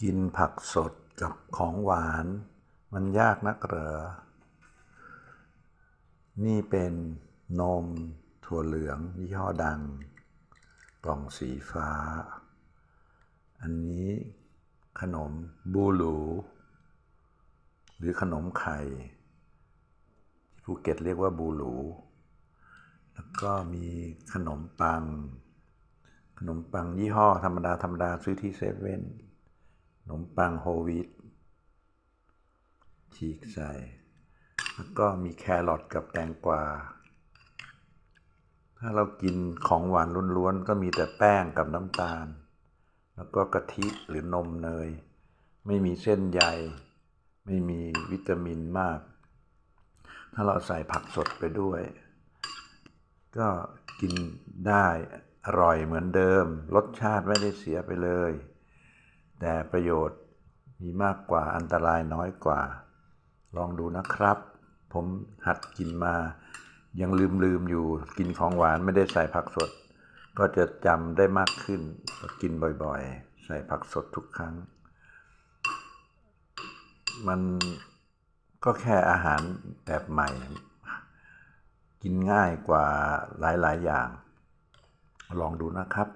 กินผักสดกับของหวาน มันยากนักเหรอ นี่เป็นนมถั่วเหลืองยี่ห้อดัง กล่องสีฟ้า อันนี้ขนมบูหลู หรือขนมไข่ ที่ภูเก็ตเรียกว่าบูหลู แล้วก็มีขนมปัง ขนมปังยี่ห้อธรรมดาธรรมดาซื้อที่เซเว่น ขนมปังโฮลวีตฉีกใส่ แล้วก็มีแครอทกับแตงกวา ถ้าเรากินของหวานล้วนๆ ก็มีแต่แป้งกับน้ำตาล แล้วก็กะทิหรือนมเนย ไม่มีเส้นใย ไม่มีวิตามินมาก ถ้าเราใส่ผักสดไปด้วย ก็กินได้อร่อยเหมือนเดิม รสชาติไม่ได้เสียไปเลย แต่ประโยชน์มีมากกว่าอันตรายน้อยกว่า ลองดูนะครับ ผมหัดกินมา ยังลืมลืมๆอยู่กินของหวานไม่ได้ใส่ผักสด ก็จะจำได้มากขึ้นกินบ่อยๆ ใส่ผักสดทุกครั้ง มันก็แค่อาหารแบบใหม่ กินง่ายกว่าหลายๆอย่าง ลองดูนะครับ